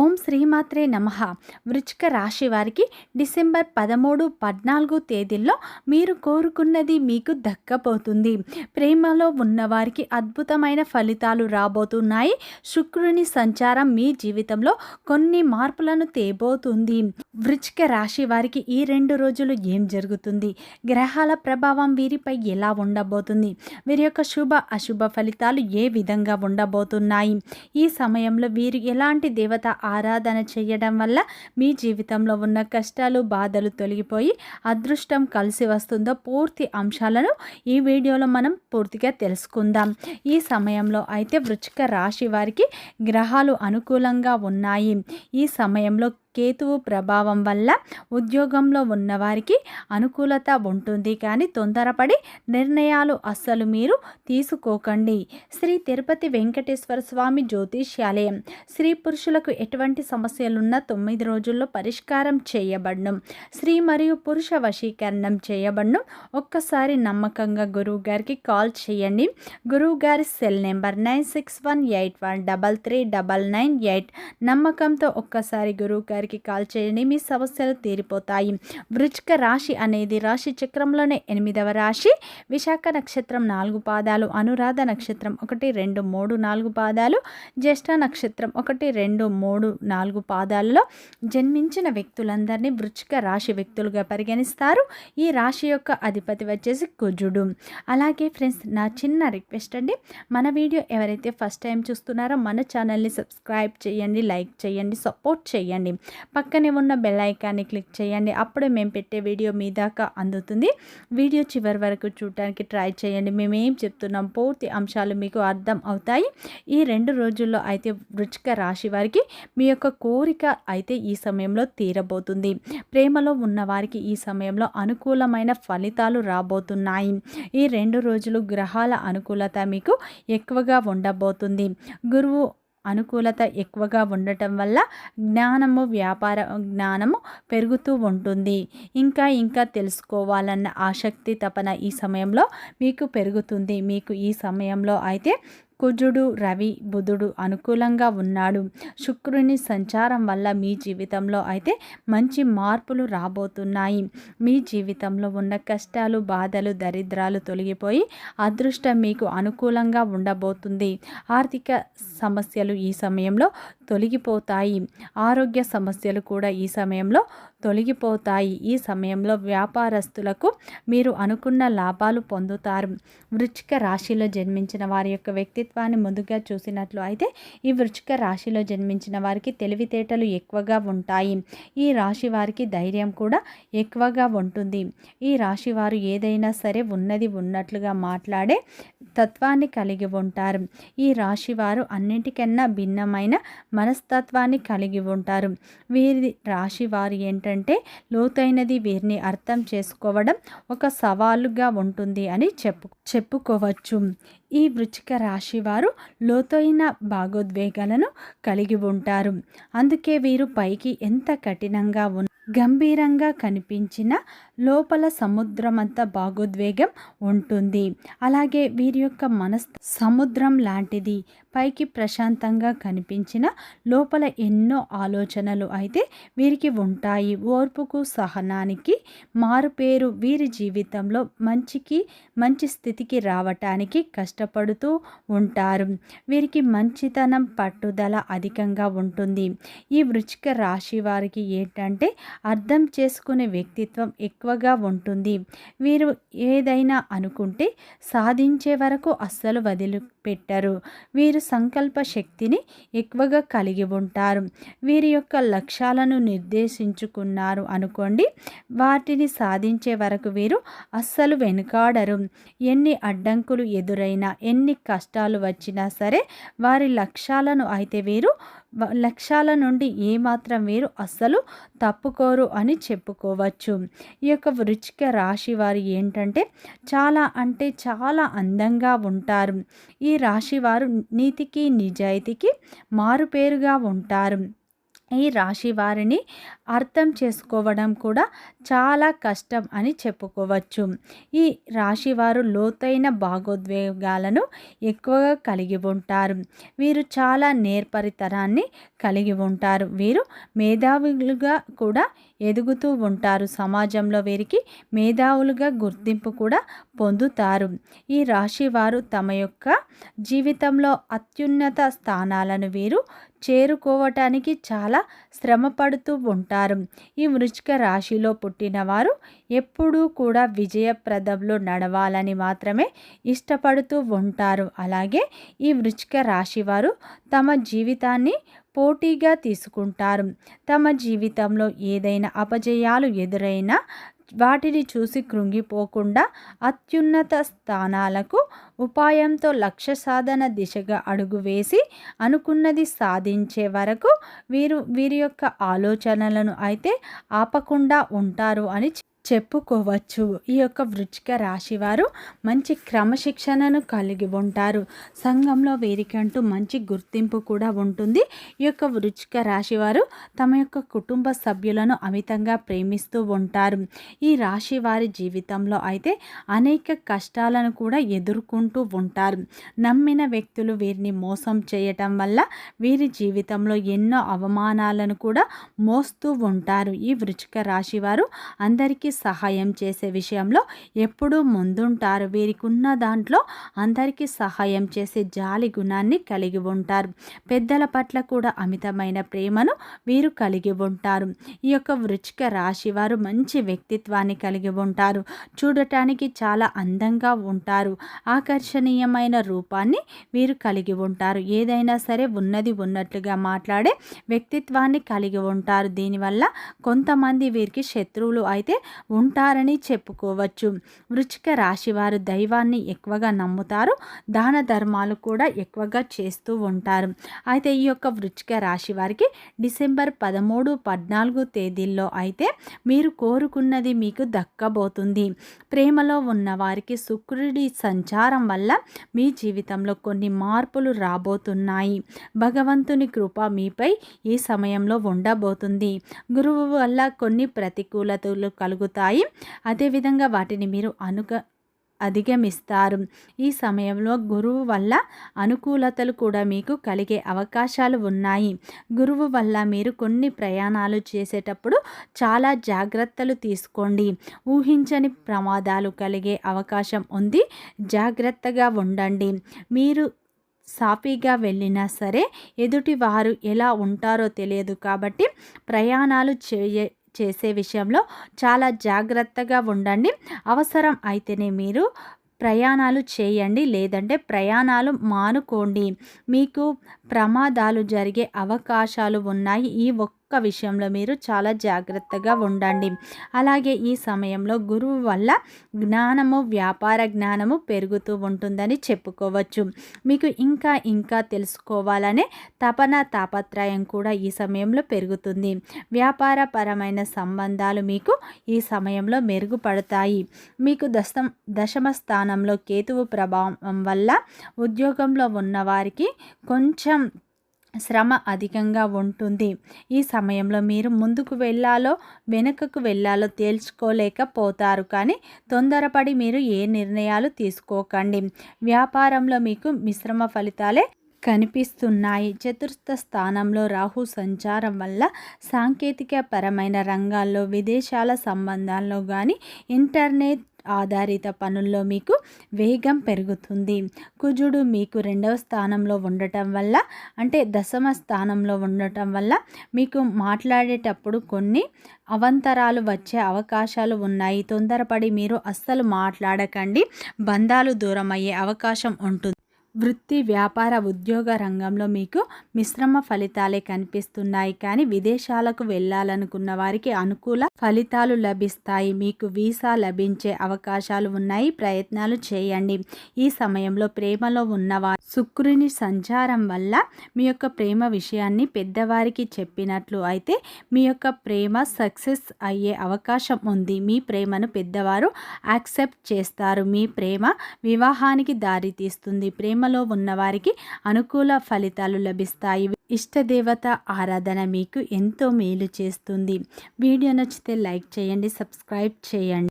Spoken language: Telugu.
ఓం శ్రీమాత్రే నమ. వృచ్చిక రాశి వారికి డిసెంబర్ పదమూడు పద్నాలుగు తేదీల్లో మీరు కోరుకున్నది మీకు దక్కపోతుంది. ప్రేమలో ఉన్నవారికి అద్భుతమైన ఫలితాలు రాబోతున్నాయి. శుక్రుని సంచారం మీ జీవితంలో కొన్ని మార్పులను తేబోతుంది. వృచ్చిక రాశి వారికి ఈ రెండు రోజులు ఏం జరుగుతుంది? గ్రహాల ప్రభావం వీరిపై ఎలా ఉండబోతుంది? వీరి యొక్క శుభ అశుభ ఫలితాలు ఏ విధంగా ఉండబోతున్నాయి? ఈ సమయంలో వీరు ఎలాంటి దేవత ఆరాధన చేయడం వల్ల మీ జీవితంలో ఉన్న కష్టాలు బాధలు తొలగిపోయి అదృష్టం కలిసి వస్తుందో పూర్తి అంశాలను ఈ వీడియోలో మనం పూర్తిగా తెలుసుకుందాం. ఈ సమయంలో అయితే వృచ్చిక రాశి వారికి గ్రహాలు అనుకూలంగా ఉన్నాయి. ఈ సమయంలో కేతువు ప్రభావం వల్ల ఉద్యోగంలో ఉన్నవారికి అనుకూలత ఉంటుంది. కానీ తొందరపడి నిర్ణయాలు అస్సలు మీరు తీసుకోకండి. శ్రీ తిరుపతి వెంకటేశ్వర స్వామి జ్యోతిష్యాలయం. స్త్రీ పురుషులకు ఎటువంటి సమస్యలున్నా తొమ్మిది రోజుల్లో పరిష్కారం చేయబడను. స్త్రీ మరియు పురుష వశీకరణం చేయబడను. ఒక్కసారి నమ్మకంగా గురువు గారికి కాల్ చేయండి. గురువు గారి cell number nine six one eight one double three double nine eight. నమ్మకంతో ఒక్కసారి గురువు గారి గారికి కాల్ చేయండి. మీ సమస్యలు తీరిపోతాయి. వృచ్చిక రాశి అనేది రాశి చక్రంలోనే ఎనిమిదవ రాశి. విశాఖ నక్షత్రం నాలుగు పాదాలు అనురాధ నక్షత్రం ఒకటి రెండు మూడు నాలుగు పాదాలు జ్యేష్ఠ నక్షత్రం ఒకటి రెండు మూడు నాలుగు పాదాలలో జన్మించిన వ్యక్తులందరినీ వృచ్చిక రాశి వ్యక్తులుగా పరిగణిస్తారు. ఈ రాశి యొక్క అధిపతి వచ్చేసి కుజుడు. అలాగే ఫ్రెండ్స్ నా చిన్న రిక్వెస్ట్ అండి. మన వీడియో ఎవరైతే ఫస్ట్ టైం చూస్తున్నారో మన ఛానల్ని సబ్స్క్రైబ్ చేయండి లైక్ చేయండి సపోర్ట్ చేయండి. పక్కనే ఉన్న బెల్ ఐకాన్ని క్లిక్ చేయండి. అప్పుడే మేము పెట్టే వీడియో మీ దాకా అందుతుంది. వీడియో చివరి వరకు చూడటానికి ట్రై చేయండి. మేము ఏం చెప్తున్నాం? పూర్తి అంశాలు మీకు అర్థం అవుతాయి. ఈ రెండు రోజుల్లో అయితే వృచ్చిక రాశి వారికి మీ యొక్క కోరిక అయితే ఈ సమయంలో తీరబోతుంది. ప్రేమలో ఉన్నవారికి ఈ సమయంలో అనుకూలమైన ఫలితాలు రాబోతున్నాయి. ఈ రెండు రోజులు గ్రహాల అనుకూలత మీకు ఎక్కువగా ఉండబోతుంది. గురువు అనుకూలత ఎక్కువగా ఉండటం వల్ల జ్ఞానము వ్యాపార జ్ఞానము పెరుగుతూ ఉంటుంది. ఇంకా ఇంకా తెలుసుకోవాలన్న ఆసక్తి తపన ఈ సమయంలో మీకు పెరుగుతుంది. మీకు ఈ సమయంలో అయితే కుజుడు రవి బుధుడు అనుకూలంగా ఉన్నాడు. శుక్రుని సంచారం వల్ల మీ జీవితంలో అయితే మంచి మార్పులు రాబోతున్నాయి. మీ జీవితంలో ఉన్న కష్టాలు బాధలు దరిద్రాలు తొలగిపోయి అదృష్టం మీకు అనుకూలంగా ఉండబోతుంది. ఆర్థిక సమస్యలు ఈ సమయంలో తొలగిపోతాయి. ఆరోగ్య సమస్యలు కూడా ఈ సమయంలో తొలగిపోతాయి. ఈ సమయంలో వ్యాపారస్తులకు మీరు అనుకున్న లాభాలు పొందుతారు. వృచ్చిక రాశిలో జన్మించిన వారి యొక్క వ్యక్తిత్వాన్ని ముందుగా చూసినట్లు అయితే ఈ వృచ్చిక రాశిలో జన్మించిన వారికి తెలివితేటలు ఎక్కువగా ఉంటాయి. ఈ రాశి వారికి ధైర్యం కూడా ఎక్కువగా ఉంటుంది. ఈ రాశి వారు ఏదైనా సరే ఉన్నది ఉన్నట్లుగా మాట్లాడే తత్వాన్ని కలిగి ఉంటారు. ఈ రాశి వారు అన్నిటికన్నా భిన్నమైన మనస్తత్వాన్ని కలిగి ఉంటారు. వీరి రాశి వారు ఏంటంటే లోతైనది వీరిని అర్థం చేసుకోవడం ఒక సవాలుగా ఉంటుంది అని చెప్పు చెప్పుకోవచ్చు. ఈ వృచ్చిక రాశి వారు లోతైన భాగోద్వేగాలను కలిగి ఉంటారు. అందుకే వీరు పైకి ఎంత కఠినంగా ఉన్న గంభీరంగా కనిపించిన లోపల సముద్రమంత భాగోద్వేగం ఉంటుంది. అలాగే వీరి యొక్క మనస్ సముద్రం లాంటిది. పైకి ప్రశాంతంగా కనిపించిన లోపల ఎన్నో ఆలోచనలు అయితే వీరికి ఉంటాయి. ఓర్పుకు సహనానికి మారుపేరు వీరి జీవితంలో మంచికి మంచి స్థితికి రావటానికి కష్టపడుతూ ఉంటారు. వీరికి మంచితనం పట్టుదల అధికంగా ఉంటుంది. ఈ వృచ్చిక రాశి వారికి ఏంటంటే అర్థం చేసుకునే వ్యక్తిత్వం ఎక్కువగా ఉంటుంది. వీరు ఏదైనా అనుకుంటే సాధించే వరకు అస్సలు పెట్టరు. వీరు సంకల్ప శక్తిని ఎక్కువగా కలిగి ఉంటారు. వీరి యొక్క లక్ష్యాలను నిర్దేశించుకున్నారు అనుకోండి. వాటిని సాధించే వరకు వీరు అస్సలు వెనుకాడరు. ఎన్ని అడ్డంకులు ఎదురైనా ఎన్ని కష్టాలు వచ్చినా సరే వారి లక్ష్యాలను అయితే వీరు లక్ష్యాల నుండి ఏమాత్రం వీరు అస్సలు తప్పుకోరు అని చెప్పుకోవచ్చు. ఈ యొక్క వృచ్చిక రాశి వారు ఏంటంటే చాలా అంటే చాలా అందంగా ఉంటారు. ఈ రాశి వారు నీతికి నిజాయితీకి మారుపేరుగా ఉంటారు. ఈ రాశి వారిని అర్థం చేసుకోవడం కూడా చాలా కష్టం అని చెప్పుకోవచ్చు. ఈ రాశి వారు లోతైన భాగోద్వేగాలను ఎక్కువగా కలిగి ఉంటారు. వీరు చాలా నేర్పరితనాన్ని కలిగి ఉంటారు. వీరు మేధావులుగా కూడా ఎదుగుతూ ఉంటారు. సమాజంలో వీరికి మేధావులుగా గుర్తింపు కూడా పొందుతారు. ఈ రాశి వారు తమ యొక్క జీవితంలో అత్యున్నత స్థానాలను వీరు చేరుకోవటానికి చాలా శ్రమ పడుతూ ఉంటారు. ఈ వృచ్చిక రాశిలో పుట్టిన వారు ఎప్పుడూ కూడా విజయప్రదంలో నడవాలని మాత్రమే ఇష్టపడుతూ ఉంటారు. అలాగే ఈ వృచ్చిక రాశి వారు తమ జీవితాన్ని పోటీగా తీసుకుంటారు. తమ జీవితంలో ఏదైనా అపజయాలు ఎదురైనా వాటిని చూసి కృంగిపోకుండా అత్యున్నత స్థానాలకు ఉపాయంతో లక్ష్య సాధన దిశగా అడుగు వేసి అనుకున్నది సాధించే వరకు వీరు వీరి యొక్క ఆలోచనలను అయితే ఆపకుండా ఉంటారు అని చెప్పుకోవచ్చు. ఈ యొక్క వృచ్చిక రాశి వారు మంచి క్రమశిక్షణను కలిగి ఉంటారు. సంఘంలో వీరికంటూ మంచి గుర్తింపు కూడా ఉంటుంది. ఈ యొక్క వృచ్చిక రాశి వారు తమ యొక్క కుటుంబ సభ్యులను అమితంగా ప్రేమిస్తూ ఉంటారు. ఈ రాశి వారి జీవితంలో అయితే అనేక కష్టాలను కూడా ఎదుర్కొంటూ ఉంటారు. నమ్మిన వ్యక్తులు వీరిని మోసం చేయటం వల్ల వీరి జీవితంలో ఎన్నో అవమానాలను కూడా మోస్తూ ఉంటారు. ఈ వృచ్చిక రాశి వారు అందరికీ సహాయం చేసే విషయంలో ఎప్పుడూ ముందుంటారు. వీరికి ఉన్న దాంట్లో అందరికీ సహాయం చేసే జాలి గుణాన్ని కలిగి ఉంటారు. పెద్దల పట్ల కూడా అమితమైన ప్రేమను వీరు కలిగి ఉంటారు. ఈ యొక్క వృచ్చిక రాశి వారు మంచి వ్యక్తిత్వాన్ని కలిగి ఉంటారు. చూడటానికి చాలా అందంగా ఉంటారు. ఆకర్షణీయమైన రూపాన్ని వీరు కలిగి ఉంటారు. ఏదైనా సరే ఉన్నది ఉన్నట్లుగా మాట్లాడే వ్యక్తిత్వాన్ని కలిగి ఉంటారు. దీనివల్ల కొంతమంది వీరికి శత్రువులు అయితే ఉంటారని చెప్పుకోవచ్చు. వృచ్చిక రాశివారు దైవాన్ని ఎక్కువగా నమ్ముతారు. దాన ధర్మాలు కూడా ఎక్కువగా చేస్తూ ఉంటారు. అయితే ఈ యొక్క వృచ్చిక రాశి వారికి డిసెంబర్ పదమూడు పద్నాలుగు తేదీల్లో అయితే మీరు కోరుకున్నది మీకు దక్కబోతుంది. ప్రేమలో ఉన్న వారికి శుక్రుడి సంచారం వల్ల మీ జీవితంలో కొన్ని మార్పులు రాబోతున్నాయి. భగవంతుని కృప మీపై ఈ సమయంలో ఉండబోతుంది. గురువు వల్ల కొన్ని ప్రతికూలతలు కలుగుతాయి. ఉంటాయి అదేవిధంగా వాటిని మీరు అనుగ అధిగమిస్తారు. ఈ సమయంలో గురువు వల్ల అనుకూలతలు కూడా మీకు కలిగే అవకాశాలు ఉన్నాయి. గురువు వల్ల మీరు కొన్ని ప్రయాణాలు చేసేటప్పుడు చాలా జాగ్రత్తలు తీసుకోండి. ఊహించని ప్రమాదాలు కలిగే అవకాశం ఉంది. జాగ్రత్తగా ఉండండి. మీరు సాఫీగా వెళ్ళినా సరే ఎదుటి వారు ఎలా ఉంటారో తెలియదు కాబట్టి ప్రయాణాలు చేయ చేసే విషయంలో చాలా జాగ్రత్తగా ఉండండి. అవసరం అయితేనే మీరు ప్రయాణాలు చేయండి. లేదంటే ప్రయాణాలు మానుకోండి. మీకు ప్రమాదాలు జరిగే అవకాశాలు ఉన్నాయి. ఈ ఒక్క ఒక్క విషయంలో మీరు చాలా జాగ్రత్తగా ఉండండి. అలాగే ఈ సమయంలో గురువు వల్ల జ్ఞానము వ్యాపార జ్ఞానము పెరుగుతూ ఉంటుందని చెప్పుకోవచ్చు. మీకు ఇంకా ఇంకా తెలుసుకోవాలనే తపన తాపత్రయం కూడా ఈ సమయంలో పెరుగుతుంది. వ్యాపారపరమైన సంబంధాలు మీకు ఈ సమయంలో మెరుగుపడతాయి. మీకు దశ దశమ స్థానంలో కేతువు ప్రభావం వల్ల ఉద్యోగంలో ఉన్నవారికి కొంచెం శ్రమ అధికంగా ఉంటుంది. ఈ సమయంలో మీరు ముందుకు వెళ్ళాలో వెనుకకు వెళ్ళాలో తేల్చుకోలేకపోతారు. కానీ తొందరపడి మీరు ఏ నిర్ణయాలు తీసుకోకండి. వ్యాపారంలో మీకు మిశ్రమ ఫలితాలే కనిపిస్తున్నాయి. చతుర్థ స్థానంలో రాహు సంచారం వల్ల సాంకేతిక పరమైన రంగాల్లో విదేశాల సంబంధాల్లో కానీ ఇంటర్నెట్ ఆధారిత పనుల్లో మీకు వేగం పెరుగుతుంది. కుజుడు మీకు రెండవ స్థానంలో ఉండటం వల్ల అంటే దశమ స్థానంలో ఉండటం వల్ల మీకు మాట్లాడేటప్పుడు కొన్ని అవంతరాలు వచ్చే అవకాశాలు ఉన్నాయి. తొందరపడి మీరు అస్సలు మాట్లాడకండి. బంధాలు దూరం అయ్యే అవకాశం ఉంటుంది. వృత్తి వ్యాపార ఉద్యోగ రంగంలో మీకు మిశ్రమ ఫలితాలే కనిపిస్తున్నాయి. కానీ విదేశాలకు వెళ్ళాలనుకున్న వారికి అనుకూల ఫలితాలు లభిస్తాయి. మీకు వీసా లభించే అవకాశాలు ఉన్నాయి. ప్రయత్నాలు చేయండి. ఈ సమయంలో ప్రేమలో ఉన్నవారు శుక్రుని సంచారం వల్ల మీ యొక్క ప్రేమ విషయాన్ని పెద్దవారికి చెప్పినట్లు అయితే మీ యొక్క ప్రేమ సక్సెస్ అయ్యే అవకాశం ఉంది. మీ ప్రేమను పెద్దవారు యాక్సెప్ట్ చేస్తారు. మీ ప్రేమ వివాహానికి దారితీస్తుంది. ప్రేమ ప్రేమలో ఉన్నవారికి అనుకూల ఫలితాలు లభిస్తాయి. ఇష్టదేవత ఆరాధన మీకు ఎంతో మేలు చేస్తుంది. వీడియో నచ్చితే లైక్ చేయండి సబ్స్క్రైబ్ చేయండి.